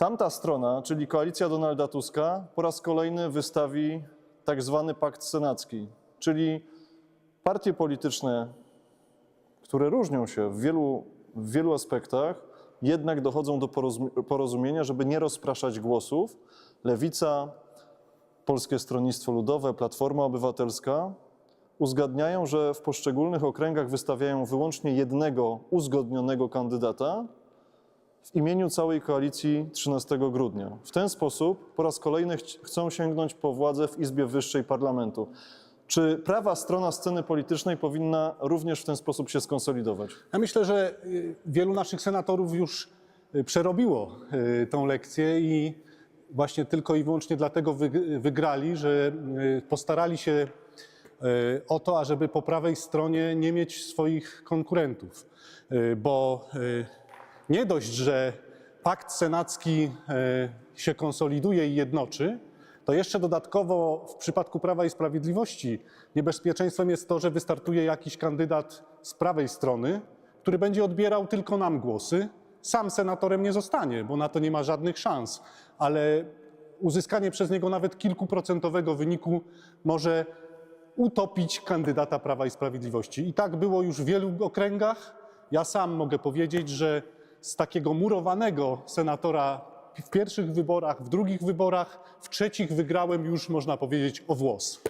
Tamta strona, czyli koalicja Donalda Tuska, po raz kolejny wystawi tak zwany pakt senacki, czyli partie polityczne, które różnią się w wielu, w wielu aspektach, jednak dochodzą do porozum- porozumienia, żeby nie rozpraszać głosów. Lewica, Polskie Stronnictwo Ludowe, Platforma Obywatelska uzgadniają, że w poszczególnych okręgach wystawiają wyłącznie jednego uzgodnionego kandydata w imieniu całej koalicji 13 grudnia. W ten sposób po raz kolejny chci- chcą sięgnąć po władzę w Izbie Wyższej Parlamentu. Czy prawa strona sceny politycznej powinna również w ten sposób się skonsolidować? Ja myślę, że y, wielu naszych senatorów już y, przerobiło y, tą lekcję i właśnie tylko i wyłącznie dlatego wyg- wygrali, że postarali się o to, ażeby po prawej stronie nie mieć swoich konkurentów. Bo nie dość, że pakt senacki y, się konsoliduje i jednoczy, to jeszcze dodatkowo w przypadku Prawa i Sprawiedliwości niebezpieczeństwem jest to, że wystartuje jakiś kandydat z prawej strony, który będzie odbierał tylko nam głosy. Sam senatorem nie zostanie, bo na to nie ma żadnych szans, ale uzyskanie przez niego nawet kilkuprocentowego wyniku może utopić kandydata Prawa i Sprawiedliwości. I tak było już w wielu okręgach. Ja sam mogę powiedzieć, że z takiego murowanego senatora w pierwszych wyborach, w drugich wyborach, w trzecich wygrałem już, można powiedzieć, o włos.